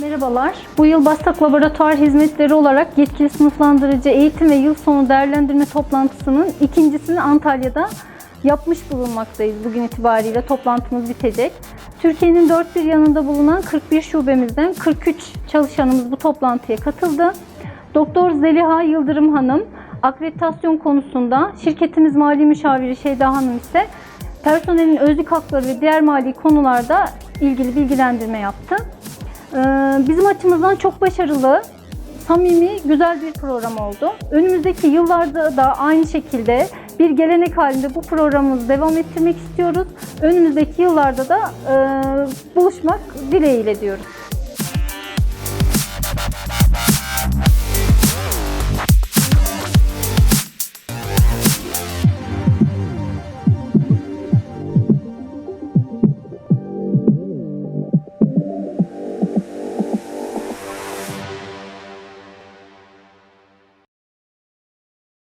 Merhabalar. Bu yıl Bastak Laboratuvar Hizmetleri olarak yetkili sınıflandırıcı eğitim ve yıl sonu değerlendirme toplantısının ikincisini Antalya'da yapmış bulunmaktayız. Bugün itibariyle toplantımız bitecek. Türkiye'nin dört bir yanında bulunan 41 şubemizden 43 çalışanımız bu toplantıya katıldı. Doktor Zeliha Yıldırım Hanım akreditasyon konusunda, şirketimiz mali müşaviri Şeyda Hanım ise personelin özlük hakları ve diğer mali konularda ilgili bilgilendirme yaptı. Ee, Bizim açımızdan çok başarılı, samimi, güzel bir program oldu. Önümüzdeki yıllarda da aynı şekilde bir gelenek halinde bu programımızı devam ettirmek istiyoruz. Önümüzdeki yıllarda da e, buluşmak dileğiyle diyoruz.